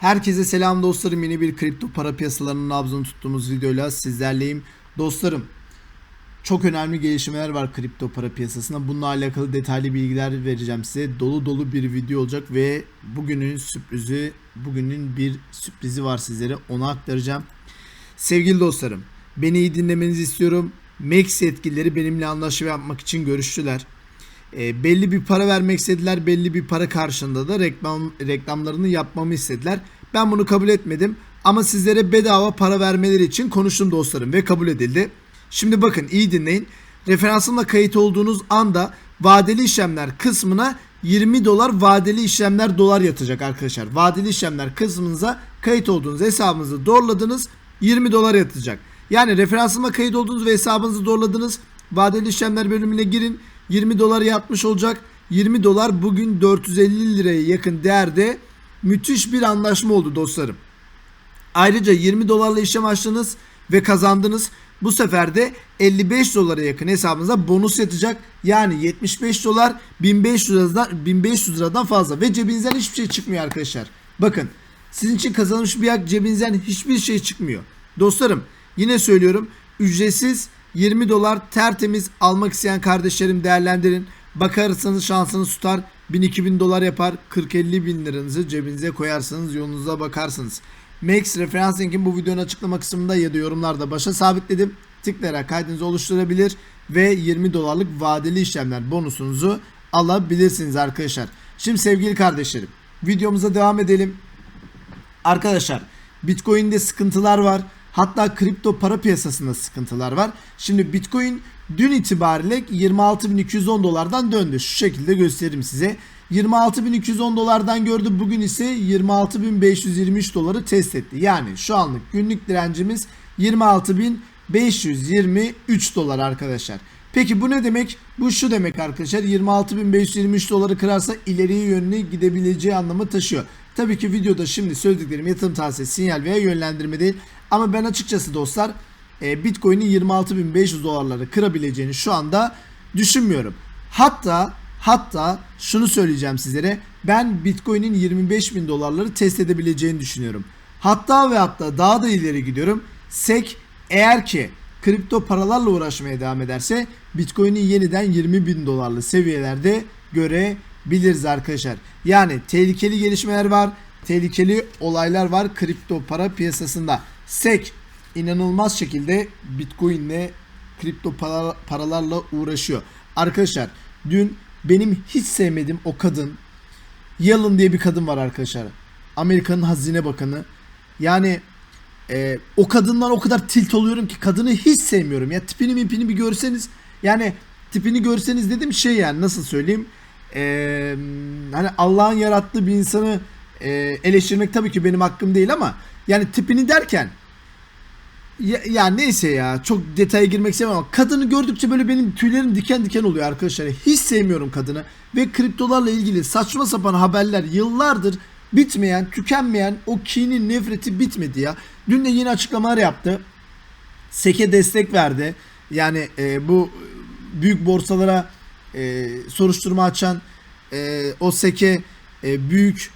Herkese selam dostlarım. Yeni bir kripto para piyasalarının nabzını tuttuğumuz videoyla sizlerleyim. Dostlarım çok önemli gelişmeler var kripto para piyasasında. Bununla alakalı detaylı bilgiler vereceğim size. Dolu dolu bir video olacak ve bugünün sürprizi, bugünün bir sürprizi var sizlere. Onu aktaracağım. Sevgili dostlarım, beni iyi dinlemenizi istiyorum. Max yetkilileri benimle anlaşma yapmak için görüştüler. E, belli bir para vermek istediler. Belli bir para karşılığında da reklam reklamlarını yapmamı istediler. Ben bunu kabul etmedim. Ama sizlere bedava para vermeleri için konuştum dostlarım ve kabul edildi. Şimdi bakın iyi dinleyin. Referansımla kayıt olduğunuz anda vadeli işlemler kısmına 20 dolar vadeli işlemler dolar yatacak arkadaşlar. Vadeli işlemler kısmınıza kayıt olduğunuz hesabınızı doğruladınız 20 dolar yatacak. Yani referansıma kayıt olduğunuz ve hesabınızı doğruladınız. Vadeli işlemler bölümüne girin. 20 dolar yatmış olacak. 20 dolar bugün 450 liraya yakın değerde müthiş bir anlaşma oldu dostlarım. Ayrıca 20 dolarla işlem açtınız ve kazandınız. Bu sefer de 55 dolara yakın hesabınıza bonus yatacak. Yani 75 dolar 1500 liradan 1500 liradan fazla ve cebinizden hiçbir şey çıkmıyor arkadaşlar. Bakın sizin için kazanmış bir hak cebinizden hiçbir şey çıkmıyor. Dostlarım yine söylüyorum ücretsiz 20 dolar tertemiz almak isteyen kardeşlerim değerlendirin. Bakarsanız şansınız tutar 1000-2000 dolar yapar 40-50 bin liranızı cebinize koyarsınız yolunuza bakarsınız. Max referans linkin bu videonun açıklama kısmında ya da yorumlarda başa sabitledim. Tıklayarak kaydınızı oluşturabilir ve 20 dolarlık vadeli işlemler bonusunuzu alabilirsiniz arkadaşlar. Şimdi sevgili kardeşlerim videomuza devam edelim. Arkadaşlar Bitcoin'de sıkıntılar var. Hatta kripto para piyasasında sıkıntılar var. Şimdi Bitcoin dün itibariyle 26.210 dolardan döndü. Şu şekilde göstereyim size. 26.210 dolardan gördü. Bugün ise 26.523 doları test etti. Yani şu anlık günlük direncimiz 26.523 dolar arkadaşlar. Peki bu ne demek? Bu şu demek arkadaşlar. 26.523 doları kırarsa ileriye yönlü gidebileceği anlamı taşıyor. Tabii ki videoda şimdi söylediklerim yatırım tavsiyesi, sinyal veya yönlendirme değil. Ama ben açıkçası dostlar e, Bitcoin'in 26.500 dolarları kırabileceğini şu anda düşünmüyorum. Hatta hatta şunu söyleyeceğim sizlere. Ben Bitcoin'in 25.000 dolarları test edebileceğini düşünüyorum. Hatta ve hatta daha da ileri gidiyorum. SEC eğer ki kripto paralarla uğraşmaya devam ederse Bitcoin'i yeniden 20.000 dolarlı seviyelerde görebiliriz arkadaşlar. Yani tehlikeli gelişmeler var. Tehlikeli olaylar var kripto para piyasasında. SEC inanılmaz şekilde Bitcoin'le kripto para, paralarla uğraşıyor. Arkadaşlar dün benim hiç sevmediğim o kadın Yellen diye bir kadın var arkadaşlar. Amerika'nın hazine bakanı. Yani e, o kadından o kadar tilt oluyorum ki kadını hiç sevmiyorum. Ya tipini mipini bir görseniz yani tipini görseniz dedim şey yani nasıl söyleyeyim e, hani Allah'ın yarattığı bir insanı e, eleştirmek tabii ki benim hakkım değil ama yani tipini derken ya, ya neyse ya çok detaya girmek istemem ama kadını gördükçe böyle benim tüylerim diken diken oluyor arkadaşlar. Hiç sevmiyorum kadını ve kriptolarla ilgili saçma sapan haberler yıllardır bitmeyen, tükenmeyen o kinin nefreti bitmedi ya. Dün de yeni açıklamalar yaptı. SEK'e destek verdi. Yani e, bu büyük borsalara e, soruşturma açan e, o SEK'e e, büyük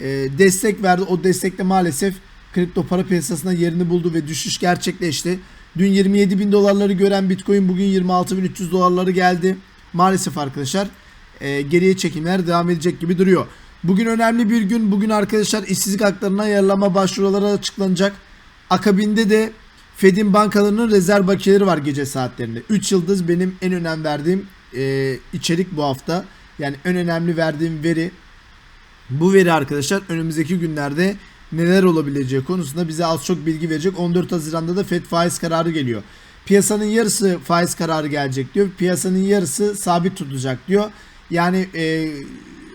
e, destek verdi. O destekle maalesef kripto para piyasasında yerini buldu ve düşüş gerçekleşti. Dün 27 bin dolarları gören Bitcoin bugün 26.300 dolarları geldi. Maalesef arkadaşlar e, geriye çekimler devam edecek gibi duruyor. Bugün önemli bir gün. Bugün arkadaşlar işsizlik haklarına ayarlama başvuruları açıklanacak. Akabinde de Fed'in bankalarının rezerv bakiyeleri var gece saatlerinde. 3 yıldız benim en önem verdiğim e, içerik bu hafta. Yani en önemli verdiğim veri. Bu veri arkadaşlar önümüzdeki günlerde neler olabileceği konusunda bize az çok bilgi verecek. 14 Haziran'da da FED faiz kararı geliyor. Piyasanın yarısı faiz kararı gelecek diyor. Piyasanın yarısı sabit tutacak diyor. Yani e,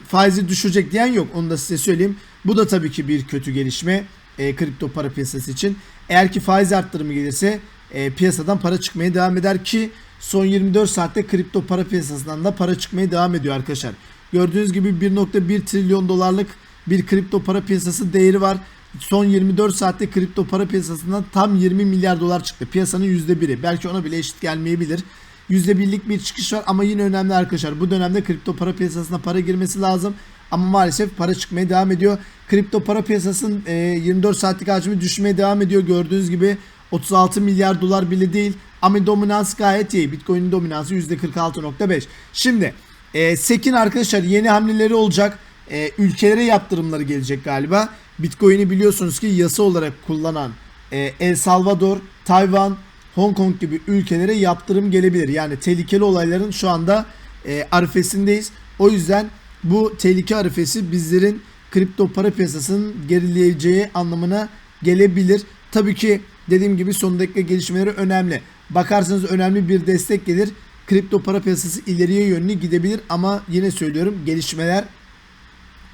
faizi düşürecek diyen yok. Onu da size söyleyeyim. Bu da tabii ki bir kötü gelişme e, kripto para piyasası için. Eğer ki faiz arttırımı gelirse e, piyasadan para çıkmaya devam eder ki son 24 saatte kripto para piyasasından da para çıkmaya devam ediyor arkadaşlar. Gördüğünüz gibi 1.1 trilyon dolarlık bir kripto para piyasası değeri var. Son 24 saatte kripto para piyasasından tam 20 milyar dolar çıktı. Piyasanın %1'i. Belki ona bile eşit gelmeyebilir. %1'lik bir çıkış var ama yine önemli arkadaşlar. Bu dönemde kripto para piyasasına para girmesi lazım. Ama maalesef para çıkmaya devam ediyor. Kripto para piyasasının e, 24 saatlik hacmi düşmeye devam ediyor. Gördüğünüz gibi 36 milyar dolar bile değil. Ama dominans gayet iyi. Bitcoin'in dominansı %46.5. Şimdi e, SEC'in arkadaşlar yeni hamleleri olacak. E, ülkelere yaptırımları gelecek galiba. Bitcoin'i biliyorsunuz ki yasa olarak kullanan e, El Salvador, Tayvan, Hong Kong gibi ülkelere yaptırım gelebilir. Yani tehlikeli olayların şu anda e, arifesindeyiz. O yüzden bu tehlike arifesi bizlerin kripto para piyasasının gerileyeceği anlamına gelebilir. Tabii ki dediğim gibi son dakika gelişmeleri önemli. Bakarsanız önemli bir destek gelir. Kripto para piyasası ileriye yönlü gidebilir ama yine söylüyorum gelişmeler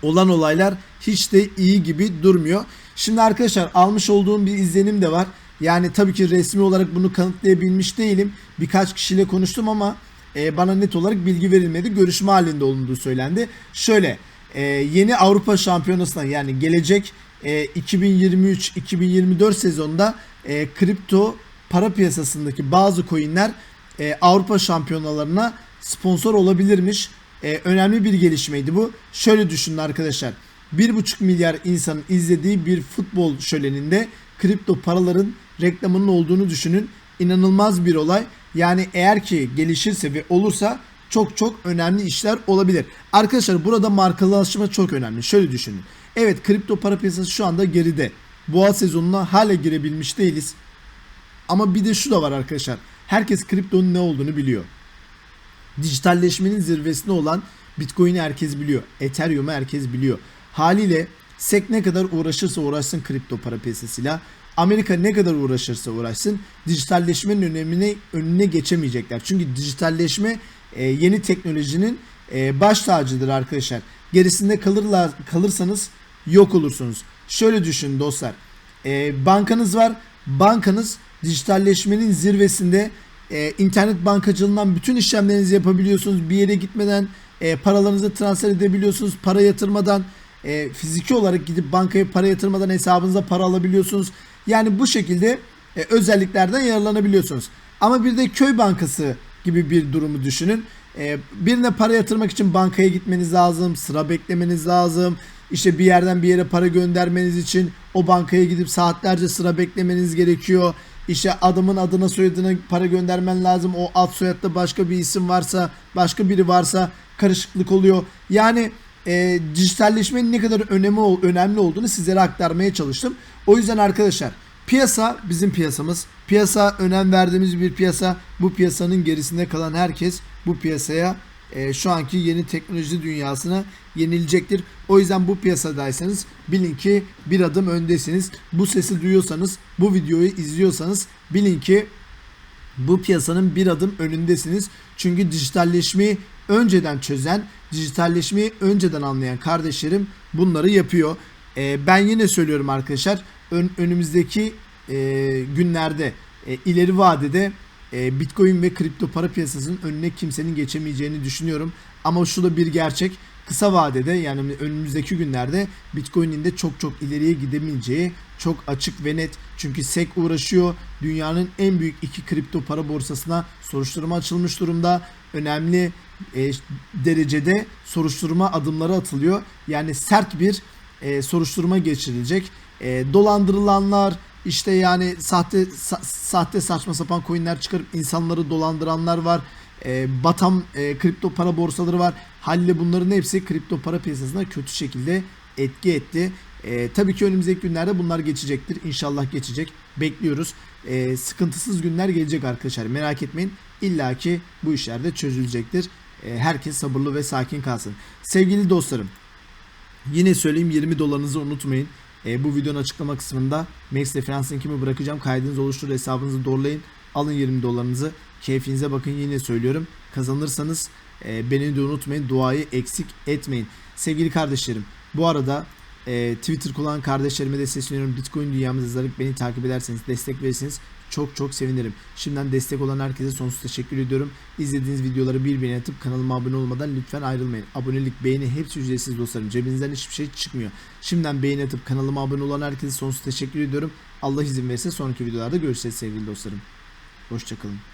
olan olaylar hiç de iyi gibi durmuyor. Şimdi arkadaşlar almış olduğum bir izlenim de var. Yani tabii ki resmi olarak bunu kanıtlayabilmiş değilim. Birkaç kişiyle konuştum ama e, bana net olarak bilgi verilmedi. Görüşme halinde olunduğu söylendi. Şöyle e, yeni Avrupa Şampiyonası'na yani gelecek e, 2023-2024 sezonunda e, kripto para piyasasındaki bazı coinler e, Avrupa şampiyonalarına sponsor olabilirmiş. E, önemli bir gelişmeydi bu. Şöyle düşünün arkadaşlar. 1,5 milyar insanın izlediği bir futbol şöleninde kripto paraların reklamının olduğunu düşünün. İnanılmaz bir olay. Yani eğer ki gelişirse ve olursa çok çok önemli işler olabilir. Arkadaşlar burada markalaşma çok önemli. Şöyle düşünün. Evet kripto para piyasası şu anda geride. Boğa sezonuna hala girebilmiş değiliz. Ama bir de şu da var arkadaşlar. Herkes kriptonun ne olduğunu biliyor. Dijitalleşmenin zirvesinde olan Bitcoin'i herkes biliyor. Ethereum'u herkes biliyor. Haliyle SEC ne kadar uğraşırsa uğraşsın kripto para piyasasıyla Amerika ne kadar uğraşırsa uğraşsın dijitalleşmenin önemine önüne geçemeyecekler. Çünkü dijitalleşme e, yeni teknolojinin e, baş tacıdır arkadaşlar. Gerisinde kalırlar kalırsanız yok olursunuz. Şöyle düşünün dostlar. E, bankanız var. Bankanız dijitalleşmenin zirvesinde e, internet bankacılığından bütün işlemlerinizi yapabiliyorsunuz. Bir yere gitmeden e, paralarınızı transfer edebiliyorsunuz. Para yatırmadan e, fiziki olarak gidip bankaya para yatırmadan hesabınıza para alabiliyorsunuz. Yani bu şekilde e, özelliklerden yararlanabiliyorsunuz. Ama bir de köy bankası gibi bir durumu düşünün. E, birine para yatırmak için bankaya gitmeniz lazım, sıra beklemeniz lazım. İşte bir yerden bir yere para göndermeniz için o bankaya gidip saatlerce sıra beklemeniz gerekiyor. İşte adamın adına soyadına para göndermen lazım. O ad soyadda başka bir isim varsa, başka biri varsa karışıklık oluyor. Yani e, dijitalleşmenin ne kadar önemi önemli olduğunu sizlere aktarmaya çalıştım. O yüzden arkadaşlar piyasa bizim piyasamız. Piyasa önem verdiğimiz bir piyasa. Bu piyasanın gerisinde kalan herkes bu piyasaya e, şu anki yeni teknoloji dünyasına yenilecektir. O yüzden bu piyasadaysanız bilin ki bir adım öndesiniz. Bu sesi duyuyorsanız, bu videoyu izliyorsanız bilin ki bu piyasanın bir adım önündesiniz. Çünkü dijitalleşmeyi önceden çözen, dijitalleşmeyi önceden anlayan kardeşlerim bunları yapıyor. E, ben yine söylüyorum arkadaşlar ön, önümüzdeki e, günlerde e, ileri vadede e, Bitcoin ve kripto para piyasasının önüne kimsenin geçemeyeceğini düşünüyorum. Ama şu da bir gerçek. Kısa vadede yani önümüzdeki günlerde Bitcoin'in de çok çok ileriye gidemeyeceği çok açık ve net. Çünkü SEC uğraşıyor. Dünyanın en büyük iki kripto para borsasına soruşturma açılmış durumda. Önemli e, derecede soruşturma adımları atılıyor. Yani sert bir e, soruşturma geçirilecek. E, dolandırılanlar, işte yani sahte sa- sahte saçma sapan coinler çıkarıp insanları dolandıranlar var. E, batan e, kripto para borsaları var. Haliyle bunların hepsi kripto para piyasasına kötü şekilde etki etti. E, tabii ki önümüzdeki günlerde bunlar geçecektir. İnşallah geçecek. Bekliyoruz. E, sıkıntısız günler gelecek arkadaşlar. Merak etmeyin. İlla ki bu işler de çözülecektir. E, herkes sabırlı ve sakin kalsın. Sevgili dostlarım. Yine söyleyeyim 20 dolarınızı unutmayın. E, bu videonun açıklama kısmında Max Referans linkimi bırakacağım. Kaydınızı oluşturun hesabınızı doğrulayın. Alın 20 dolarınızı. Keyfinize bakın yine söylüyorum. Kazanırsanız e, beni de unutmayın. Duayı eksik etmeyin. Sevgili kardeşlerim bu arada e, Twitter kullanan kardeşlerime de sesleniyorum. Bitcoin dünyamızı yazarıp beni takip ederseniz destek verirseniz çok çok sevinirim. Şimdiden destek olan herkese sonsuz teşekkür ediyorum. İzlediğiniz videoları bir beğeni atıp kanalıma abone olmadan lütfen ayrılmayın. Abonelik, beğeni hepsi ücretsiz dostlarım. Cebinizden hiçbir şey çıkmıyor. Şimdiden beğeni atıp kanalıma abone olan herkese sonsuz teşekkür ediyorum. Allah izin verirse sonraki videolarda görüşeceğiz sevgili dostlarım. Hoşçakalın.